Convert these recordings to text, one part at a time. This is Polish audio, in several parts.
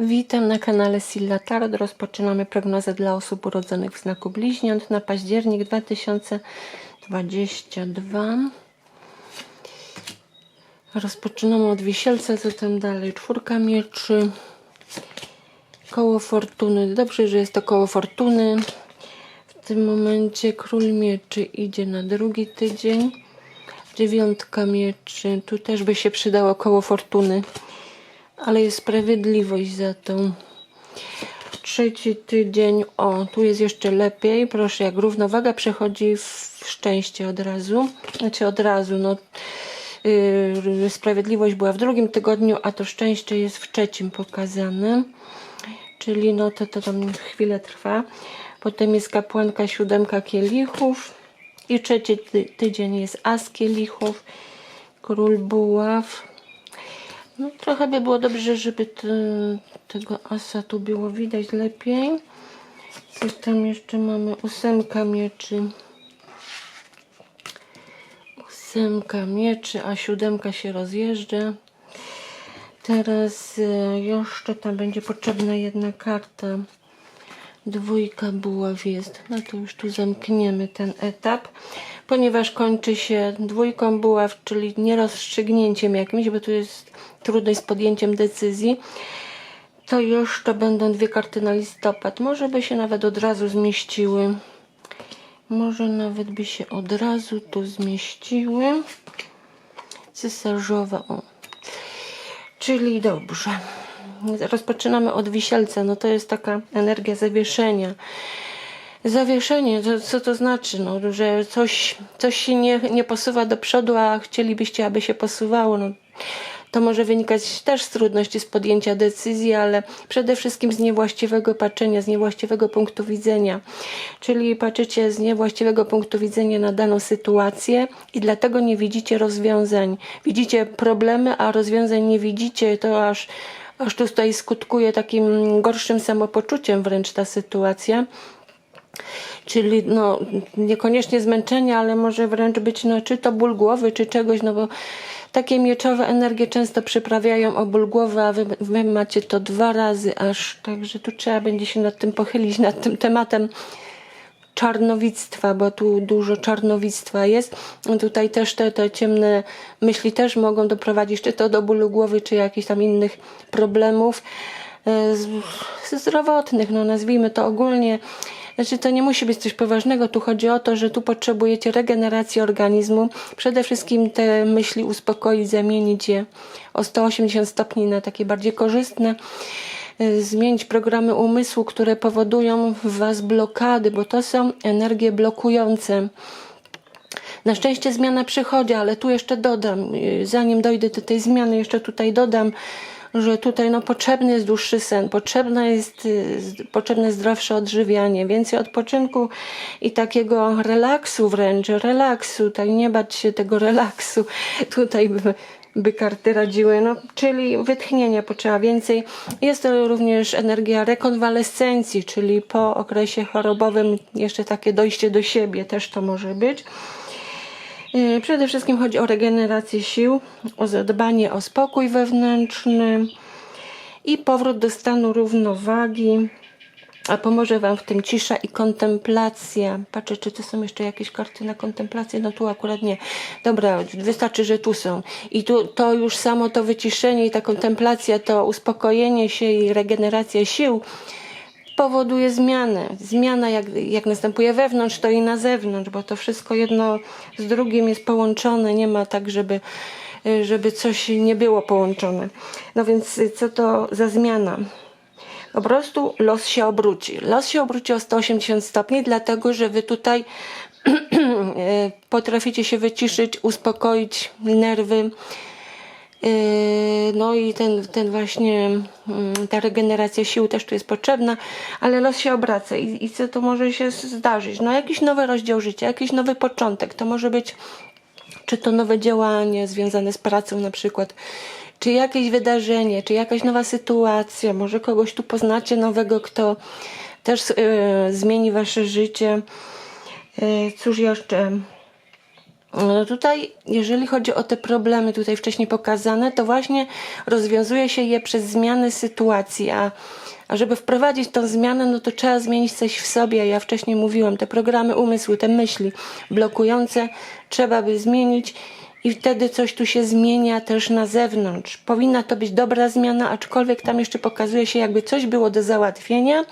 Witam na kanale Silla Tarot. Rozpoczynamy prognozę dla osób urodzonych w znaku bliźniąt na październik 2022. Rozpoczynamy od wisielca, zatem dalej czwórka mieczy, koło fortuny. Dobrze, że jest to koło fortuny. W tym momencie król mieczy idzie na drugi tydzień. Dziewiątka mieczy, tu też by się przydało koło fortuny ale jest sprawiedliwość za to. Trzeci tydzień, o, tu jest jeszcze lepiej. Proszę, jak równowaga przechodzi w szczęście od razu. Znaczy od razu, no. Yy, sprawiedliwość była w drugim tygodniu, a to szczęście jest w trzecim pokazane. Czyli no to, to tam chwilę trwa. Potem jest kapłanka, siódemka kielichów. I trzeci ty tydzień jest as kielichów. Król buław. No, trochę by było dobrze, żeby te, tego asa tu było widać lepiej. Coś tam jeszcze mamy? Ósemka mieczy. Ósemka mieczy, a siódemka się rozjeżdża. Teraz e, jeszcze tam będzie potrzebna jedna karta. Dwójka buław jest. No to już tu zamkniemy ten etap, ponieważ kończy się dwójką buław, czyli nierozstrzygnięciem jakimś, bo tu jest trudność z podjęciem decyzji. To to będą dwie karty na listopad. Może by się nawet od razu zmieściły. Może nawet by się od razu tu zmieściły. Cesarzowa, o. Czyli dobrze rozpoczynamy od wisielca, no to jest taka energia zawieszenia. Zawieszenie, to, co to znaczy? No, że coś, coś się nie, nie posuwa do przodu, a chcielibyście, aby się posuwało. No, to może wynikać też z trudności z podjęcia decyzji, ale przede wszystkim z niewłaściwego patrzenia, z niewłaściwego punktu widzenia. Czyli patrzycie z niewłaściwego punktu widzenia na daną sytuację i dlatego nie widzicie rozwiązań. Widzicie problemy, a rozwiązań nie widzicie, to aż aż tutaj skutkuje takim gorszym samopoczuciem wręcz ta sytuacja. Czyli no, niekoniecznie zmęczenie, ale może wręcz być no, czy to ból głowy, czy czegoś, no bo takie mieczowe energie często przyprawiają o ból głowy, a wy, wy macie to dwa razy aż, także tu trzeba będzie się nad tym pochylić, nad tym tematem czarnowictwa, bo tu dużo czarnowictwa jest. Tutaj też te, te ciemne myśli też mogą doprowadzić czy to do bólu głowy, czy jakichś tam innych problemów e, zdrowotnych, no nazwijmy to ogólnie. Znaczy to nie musi być coś poważnego, tu chodzi o to, że tu potrzebujecie regeneracji organizmu. Przede wszystkim te myśli uspokoić, zamienić je o 180 stopni na takie bardziej korzystne. Y, zmienić programy umysłu, które powodują w Was blokady, bo to są energie blokujące. Na szczęście zmiana przychodzi, ale tu jeszcze dodam, y, zanim dojdę do tej zmiany, jeszcze tutaj dodam, że tutaj no, potrzebny jest dłuższy sen, potrzebne jest, y, potrzebne zdrowsze odżywianie, więcej odpoczynku i takiego relaksu wręcz, relaksu, tak nie bać się tego relaksu. Tutaj by karty radziły, no, czyli wytchnienia potrzeba więcej. Jest to również energia rekonwalescencji, czyli po okresie chorobowym jeszcze takie dojście do siebie też to może być. Yy, przede wszystkim chodzi o regenerację sił, o zadbanie o spokój wewnętrzny i powrót do stanu równowagi. A pomoże Wam w tym cisza i kontemplacja. Patrzę, czy tu są jeszcze jakieś karty na kontemplację. No tu akurat nie. Dobra, wystarczy, że tu są. I tu to już samo to wyciszenie i ta kontemplacja, to uspokojenie się i regeneracja sił powoduje zmianę. Zmiana jak, jak następuje wewnątrz, to i na zewnątrz, bo to wszystko jedno z drugim jest połączone. Nie ma tak, żeby żeby coś nie było połączone. No więc co to za zmiana? po prostu los się obróci. Los się obróci o 180 stopni, dlatego że wy tutaj e, potraficie się wyciszyć, uspokoić nerwy. E, no i ten, ten właśnie, mm, ta regeneracja sił też tu jest potrzebna, ale los się obraca i, i co to może się zdarzyć? No jakiś nowy rozdział życia, jakiś nowy początek. To może być czy to nowe działanie związane z pracą na przykład, czy jakieś wydarzenie, czy jakaś nowa sytuacja, może kogoś tu poznacie nowego, kto też y, zmieni wasze życie. Y, cóż jeszcze? No tutaj, jeżeli chodzi o te problemy tutaj wcześniej pokazane, to właśnie rozwiązuje się je przez zmiany sytuacji, a, a żeby wprowadzić tą zmianę, no to trzeba zmienić coś w sobie. Ja wcześniej mówiłam, te programy umysłu, te myśli blokujące trzeba by zmienić i wtedy coś tu się zmienia też na zewnątrz. Powinna to być dobra zmiana, aczkolwiek tam jeszcze pokazuje się, jakby coś było do załatwienia.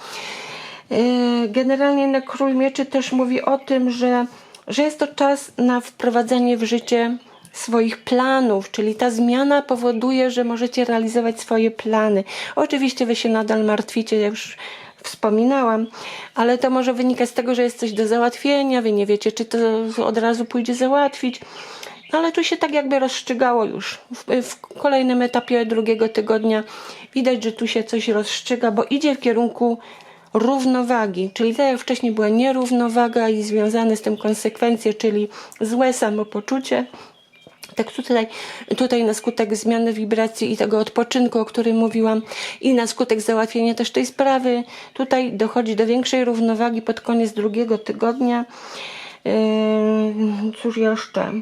Yy, Generalnie na Król Mieczy też mówi o tym, że, że jest to czas na wprowadzenie w życie swoich planów, czyli ta zmiana powoduje, że możecie realizować swoje plany. Oczywiście wy się nadal martwicie, jak już wspominałam, ale to może wynikać z tego, że jest coś do załatwienia, wy nie wiecie, czy to od razu pójdzie załatwić. No ale tu się tak jakby rozstrzygało już. W, w kolejnym etapie drugiego tygodnia widać, że tu się coś rozstrzyga, bo idzie w kierunku równowagi, czyli tak jak wcześniej była nierównowaga i związane z tym konsekwencje, czyli złe samopoczucie. Tak tutaj, tutaj na skutek zmiany wibracji i tego odpoczynku, o którym mówiłam, i na skutek załatwienia też tej sprawy, tutaj dochodzi do większej równowagi pod koniec drugiego tygodnia. Yy, cóż jeszcze?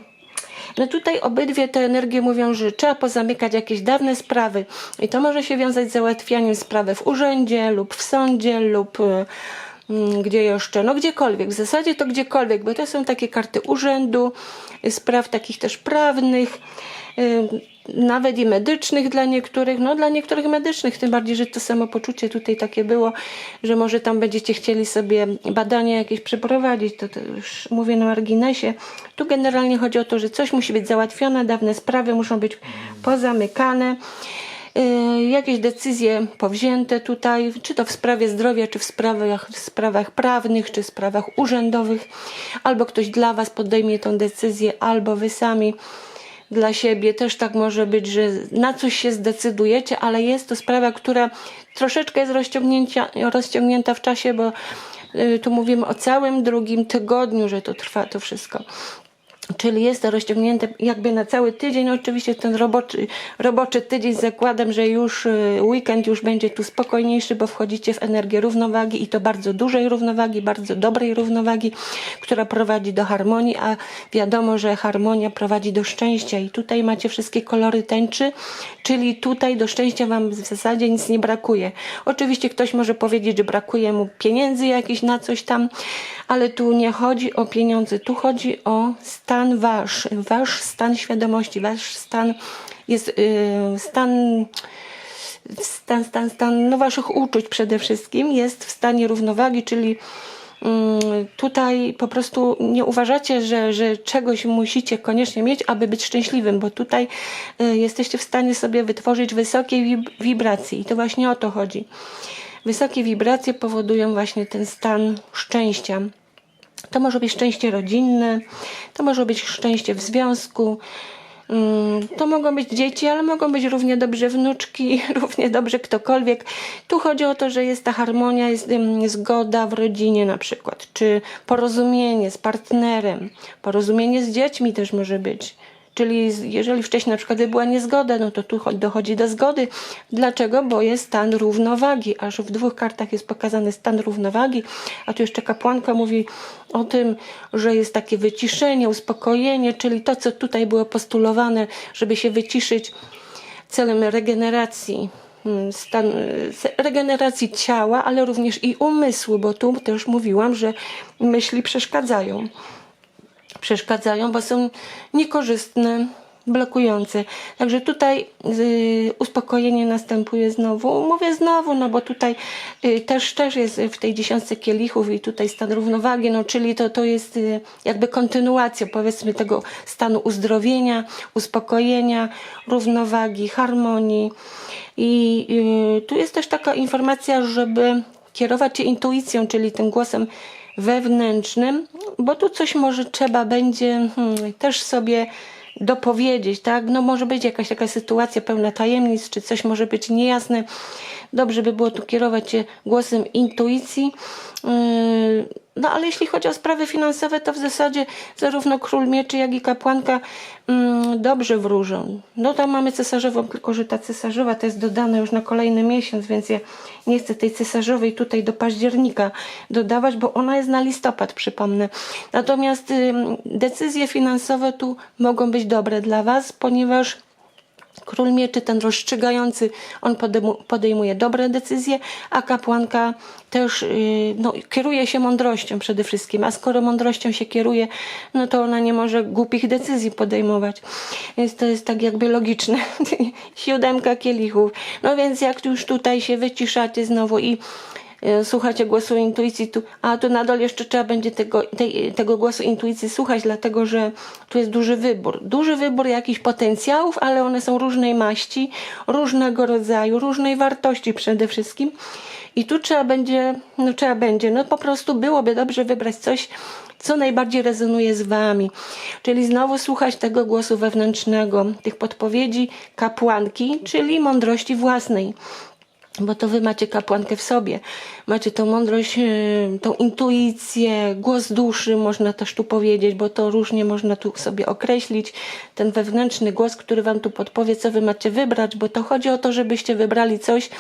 No tutaj obydwie te energie mówią, że trzeba pozamykać jakieś dawne sprawy i to może się wiązać z załatwianiem sprawy w urzędzie lub w sądzie lub y, mm, gdzie jeszcze, no gdziekolwiek, w zasadzie to gdziekolwiek, bo to są takie karty urzędu, y, spraw takich też prawnych, y, nawet i medycznych dla niektórych, no dla niektórych medycznych, tym bardziej, że to samopoczucie tutaj takie było, że może tam będziecie chcieli sobie badania jakieś przeprowadzić, to, to już mówię na marginesie. Tu generalnie chodzi o to, że coś musi być załatwione, dawne sprawy muszą być pozamykane. Yy, jakieś decyzje powzięte tutaj, czy to w sprawie zdrowia, czy w sprawach, w sprawach prawnych, czy w sprawach urzędowych, albo ktoś dla Was podejmie tą decyzję, albo Wy sami dla siebie. Też tak może być, że na coś się zdecydujecie, ale jest to sprawa, która troszeczkę jest rozciągnięta w czasie, bo y, tu mówimy o całym drugim tygodniu, że to trwa to wszystko. Czyli jest to rozciągnięte jakby na cały tydzień. Oczywiście ten roboczy, roboczy tydzień zakładam, że już y, weekend już będzie tu spokojniejszy, bo wchodzicie w energię równowagi i to bardzo dużej równowagi, bardzo dobrej równowagi, która prowadzi do harmonii, a wiadomo, że harmonia prowadzi do szczęścia i tutaj macie wszystkie kolory tęczy, czyli tutaj do szczęścia wam w zasadzie nic nie brakuje. Oczywiście ktoś może powiedzieć, że brakuje mu pieniędzy jakichś na coś tam, ale tu nie chodzi o pieniądze, tu chodzi o stan wasz, wasz stan świadomości, wasz stan jest yy, stan stan, stan, stan no waszych uczuć przede wszystkim jest w stanie równowagi, czyli mm, tutaj po prostu nie uważacie, że, że czegoś musicie koniecznie mieć, aby być szczęśliwym, bo tutaj y, jesteście w stanie sobie wytworzyć wysokie wib- wibracje i to właśnie o to chodzi. Wysokie wibracje powodują właśnie ten stan szczęścia. To może być szczęście rodzinne, to może być szczęście w związku. mm, To mogą być dzieci, ale mogą być równie dobrze wnuczki, równie dobrze ktokolwiek. Tu chodzi o to, że jest ta harmonia, jest zgoda w rodzinie na przykład, czy porozumienie z partnerem, porozumienie z dziećmi też może być. Czyli jeżeli wcześniej na przykład była niezgoda, no to tu cho- dochodzi do zgody. Dlaczego? Bo jest stan równowagi. Aż w dwóch kartach jest pokazany stan równowagi, a tu jeszcze kapłanka mówi o tym, że jest takie wyciszenie, uspokojenie, czyli to, co tutaj było postulowane, żeby się wyciszyć celem regeneracji. mm, Stan, se- regeneracji ciała, ale również i umysłu, bo tu też mówiłam, że myśli przeszkadzają przeszkadzają, bo są niekorzystne, blokujące. Także tutaj y, uspokojenie następuje znowu. Mówię znowu, no bo tutaj y, też, też jest w tej dziesiątce kielichów i tutaj stan równowagi, no czyli to, to jest y, jakby kontynuacja powiedzmy tego stanu uzdrowienia, uspokojenia, równowagi, harmonii. I y, tu jest też taka informacja, żeby kierować się intuicją, czyli tym głosem wewnętrznym, bo tu coś może trzeba będzie hmm, też sobie dopowiedzieć, tak? No może być jakaś taka sytuacja pełna tajemnic, czy coś może być niejasne. Dobrze by było tu kierować się głosem intuicji. Yy, No ale jeśli chodzi o sprawy finansowe, to w zasadzie zarówno król mieczy, jak i kapłanka mm, dobrze wróżą. No tam mamy cesarzową, tylko że ta cesarzowa to jest dodana już na kolejny miesiąc, więc ja nie chcę tej cesarzowej tutaj do października dodawać, bo ona jest na listopad, przypomnę. Natomiast ym, decyzje finansowe tu mogą być dobre dla Was, ponieważ Król mieczy, ten rozstrzygający, on podejmu- podejmuje dobre decyzje, a kapłanka też yy, no, kieruje się mądrością przede wszystkim. A skoro mądrością się kieruje, no to ona nie może głupich decyzji podejmować. Więc to jest tak jakby logiczne. Siódemka kielichów. No więc jak już tutaj się wyciszacie znowu i słuchacie głosu intuicji, tu, a tu nadal jeszcze trzeba będzie tego, tej, tego głosu intuicji słuchać, dlatego że tu jest duży wybór. Duży wybór jakichś potencjałów, ale one są różnej maści, różnego rodzaju, różnej wartości przede wszystkim. I tu trzeba będzie, no trzeba będzie, no po prostu byłoby dobrze wybrać coś, co najbardziej rezonuje z wami. Czyli znowu słuchać tego głosu wewnętrznego, tych podpowiedzi kapłanki, czyli mądrości własnej bo to wy macie kapłankę w sobie. Macie tą mądrość, yy, tą intuicję, głos duszy, można też tu powiedzieć, bo to różnie można tu sobie określić. Ten wewnętrzny głos, który wam tu podpowie, co wy macie wybrać, bo to chodzi o to, żebyście wybrali coś,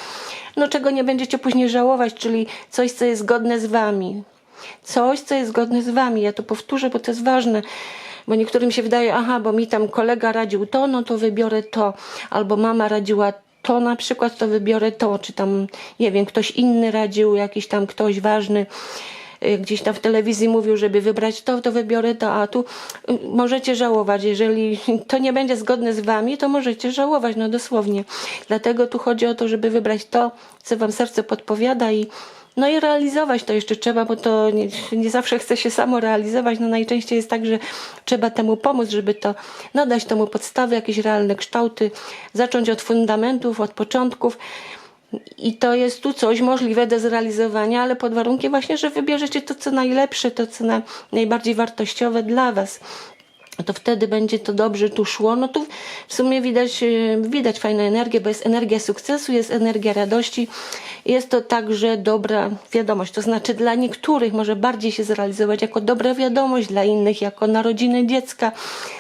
no czego nie będziecie później żałować, czyli coś, co jest zgodne z wami. Coś, co jest zgodne z wami. Ja to powtórzę, bo to jest ważne bo niektórym się wydaje, aha, bo mi tam kolega radził to, no to wybiorę to, albo mama radziła to na przykład, to wybiorę to, czy tam, nie wiem, ktoś inny radził, jakiś tam ktoś ważny y, gdzieś tam w telewizji mówił, żeby wybrać to, to wybiorę to, a tu y, możecie żałować. Jeżeli to nie będzie zgodne z wami, to możecie żałować, no dosłownie. Dlatego tu chodzi o to, żeby wybrać to, co wam serce podpowiada i no i realizować to jeszcze trzeba, bo to nie, nie zawsze chce się samo realizować. No najczęściej jest tak, że trzeba temu pomóc, żeby to nadać temu podstawy, jakieś realne kształty, zacząć od fundamentów, od początków. I to jest tu coś możliwe do zrealizowania, ale pod warunkiem właśnie, że wybierzecie to, co najlepsze, to, co na, najbardziej wartościowe dla Was to wtedy będzie to dobrze tu szło. No tu w sumie widać, e, widać fajną energię, bo jest energia sukcesu, jest energia radości. Jest to także dobra wiadomość. To znaczy dla niektórych może bardziej się zrealizować jako dobra wiadomość, dla innych jako narodziny dziecka,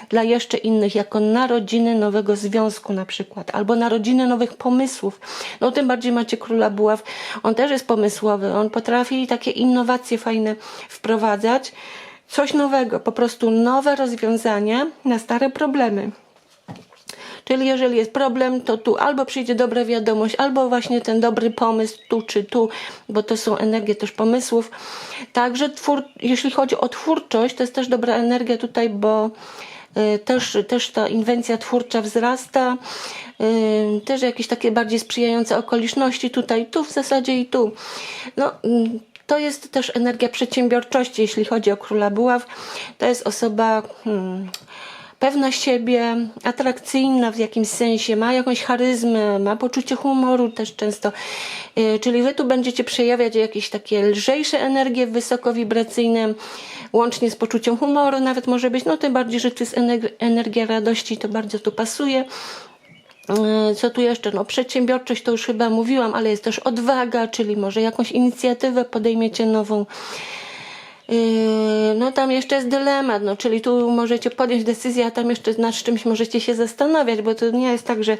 dla jeszcze innych jako narodziny nowego związku na przykład, albo narodziny nowych pomysłów. No tym bardziej macie króla buław. On też jest pomysłowy, on potrafi takie innowacje fajne wprowadzać coś nowego, po prostu nowe rozwiązania na stare problemy. Czyli jeżeli jest problem, to tu albo przyjdzie dobra wiadomość, albo właśnie ten dobry pomysł tu czy tu, bo to są energie też pomysłów. Także twór, jeśli chodzi o twórczość, to jest też dobra energia tutaj, bo y, też, też ta inwencja twórcza wzrasta, y, też jakieś takie bardziej sprzyjające okoliczności tutaj, tu w zasadzie i tu. No, mm, to jest też energia przedsiębiorczości, jeśli chodzi o króla buław. To jest osoba hmm, pewna siebie, atrakcyjna w jakimś sensie, ma jakąś charyzmę, ma poczucie humoru też często. Yy, czyli wy tu będziecie przejawiać jakieś takie lżejsze energie wysokowibracyjne, łącznie z poczuciem humoru nawet może być, no tym bardziej, że to jest energia radości, to bardzo tu pasuje. E, co tu jeszcze? No, przedsiębiorczość to już chyba mówiłam, ale jest też odwaga, czyli może jakąś inicjatywę podejmiecie nową. E, no tam jeszcze jest dylemat, no, czyli tu możecie podjąć decyzję, a tam jeszcze nad czymś możecie się zastanawiać, bo to nie jest tak, że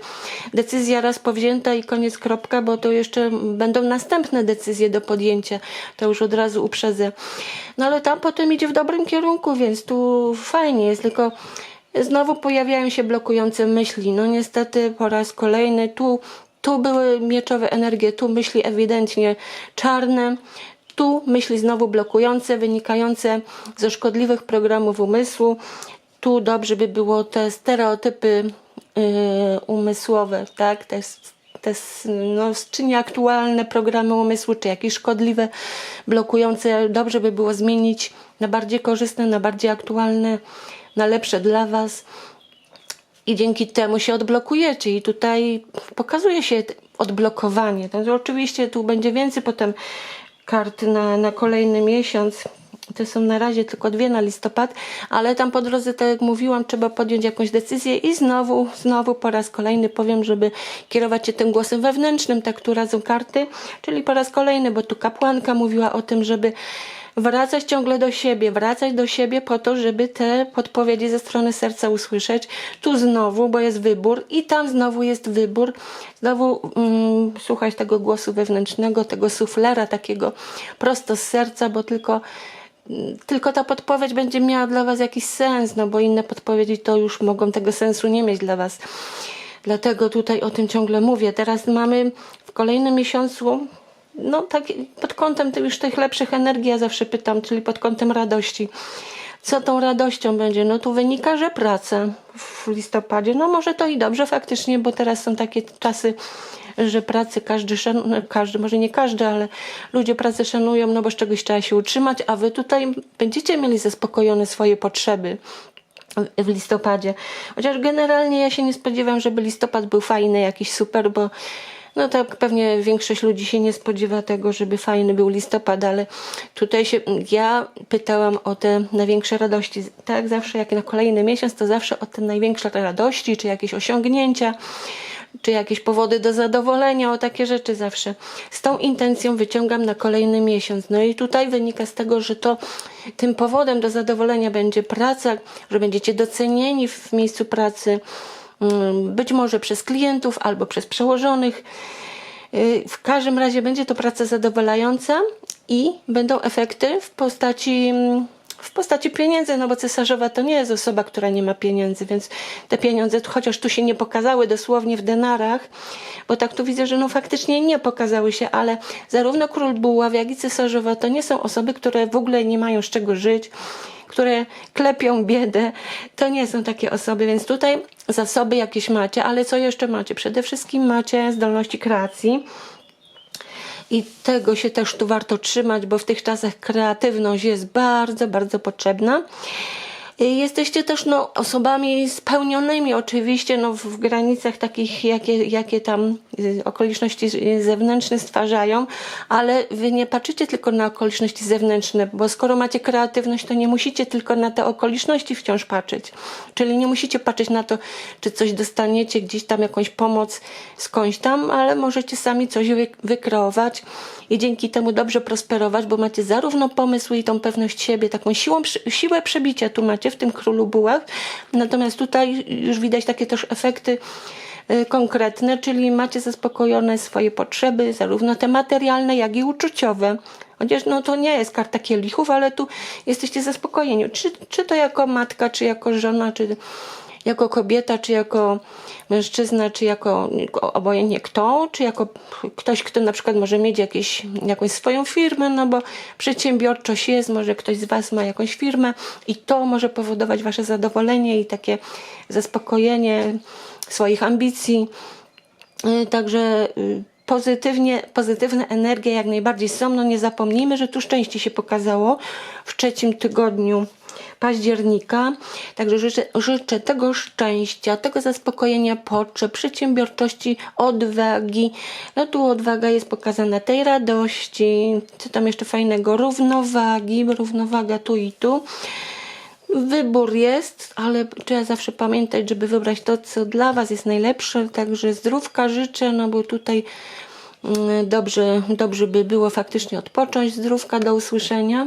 decyzja raz powzięta i koniec kropka, bo to jeszcze będą następne decyzje do podjęcia. To już od razu uprzedzę. No ale tam potem idzie w dobrym kierunku, więc tu fajnie jest, tylko znowu pojawiają się blokujące myśli. No niestety po raz kolejny tu, tu były mieczowe energie, tu myśli ewidentnie czarne, tu myśli znowu blokujące, wynikające ze szkodliwych programów umysłu. Tu dobrze by było te stereotypy yy, umysłowe, tak? Te, te no, czy nieaktualne programy umysłu, czy jakieś szkodliwe, blokujące, dobrze by było zmienić na bardziej korzystne, na bardziej aktualne na lepsze dla Was i dzięki temu się odblokujecie i tutaj pokazuje się odblokowanie. Także oczywiście tu będzie więcej potem kart na, na kolejny miesiąc. To są na razie tylko dwie na listopad, ale tam po drodze, tak jak mówiłam, trzeba podjąć jakąś decyzję i znowu, znowu po raz kolejny powiem, żeby kierować się tym głosem wewnętrznym, tak tu radzą karty, czyli po raz kolejny, bo tu kapłanka mówiła o tym, żeby wracać ciągle do siebie, wracać do siebie po to, żeby te podpowiedzi ze strony serca usłyszeć. Tu znowu, bo jest wybór i tam znowu jest wybór. Znowu mm, słuchać tego głosu wewnętrznego, tego suflera takiego prosto z serca, bo tylko mm, tylko ta podpowiedź będzie miała dla Was jakiś sens, no bo inne podpowiedzi to już mogą tego sensu nie mieć dla Was. Dlatego tutaj o tym ciągle mówię. Teraz mamy w kolejnym miesiącu, no tak pod kątem już tych lepszych energii, ja zawsze pytam, czyli pod kątem radości. Co tą radością będzie? No tu wynika, że praca w listopadzie. No może to i dobrze faktycznie, bo teraz są takie czasy, że pracy każdy szanuje, każdy, może nie każdy, ale ludzie pracę szanują, no bo z czegoś trzeba się utrzymać, a wy tutaj będziecie mieli zaspokojone swoje potrzeby w listopadzie. Chociaż generalnie ja się nie spodziewam, żeby listopad był fajny, jakiś super, bo no tak pewnie większość ludzi się nie spodziewa tego, żeby fajny był listopad, ale tutaj się ja pytałam o te największe radości. Tak zawsze jak na kolejny miesiąc, to zawsze o te największe radości, czy jakieś osiągnięcia, czy jakieś powody do zadowolenia, o takie rzeczy zawsze. Z tą intencją wyciągam na kolejny miesiąc. No i tutaj wynika z tego, że to tym powodem do zadowolenia będzie praca, że będziecie docenieni w miejscu pracy, być może przez klientów albo przez przełożonych. Y, W każdym razie będzie to praca zadowalająca i będą efekty w postaci mm, w postaci pieniędzy, no bo cesarzowa to nie jest osoba, która nie ma pieniędzy, więc te pieniądze, chociaż tu się nie pokazały dosłownie w denarach, bo tak tu widzę, że no faktycznie nie pokazały się, ale zarówno król buław, jak i cesarzowa to nie są osoby, które w ogóle nie mają z czego żyć, które klepią biedę. To nie są takie osoby, więc tutaj zasoby jakieś macie, ale co jeszcze macie? Przede wszystkim macie zdolności kreacji. I tego się też tu warto trzymać, bo w tych czasach kreatywność jest bardzo, bardzo potrzebna. Y, Jesteście też no, osobami spełnionymi oczywiście no, w granicach takich, jakie, jakie tam y, okoliczności y, zewnętrzne stwarzają, ale wy nie patrzycie tylko na okoliczności zewnętrzne, bo skoro macie kreatywność, to nie musicie tylko na te okoliczności wciąż patrzeć. Czyli nie musicie patrzeć na to, czy coś dostaniecie, gdzieś tam jakąś pomoc skądś tam, ale możecie sami coś wy- wykreować i dzięki temu dobrze prosperować, bo macie zarówno pomysł i tą pewność siebie, taką siłą, siłę przebicia tu macie w tym królu buław, natomiast tutaj już widać takie też efekty y, konkretne, czyli macie zaspokojone swoje potrzeby, zarówno te materialne, jak i uczuciowe. Chociaż no to nie jest karta kielichów, ale tu jesteście zaspokojeni. Czy, czy to jako matka, czy jako żona, czy jako kobieta, czy jako mężczyzna, czy jako obojętnie kto, czy jako ktoś, kto na przykład może mieć jakieś, jakąś swoją firmę, no bo przedsiębiorczość jest, może ktoś z Was ma jakąś firmę i to może powodować Wasze zadowolenie i takie zaspokojenie swoich ambicji. Y, Także y, pozytywnie, pozytywne energie jak najbardziej są. No nie zapomnijmy, że tu szczęście się pokazało w trzecim tygodniu października. Także życzę, życzę tego szczęścia, tego zaspokojenia potrzeb, przedsiębiorczości, odwagi. No tu odwaga jest pokazana tej radości, co tam jeszcze fajnego, równowagi, równowaga tu i tu. Wybór jest, ale trzeba zawsze pamiętać, żeby wybrać to, co dla Was jest najlepsze. Także zdrówka życzę, no bo tutaj mm, dobrze, dobrze by było faktycznie odpocząć. Zdrówka do usłyszenia.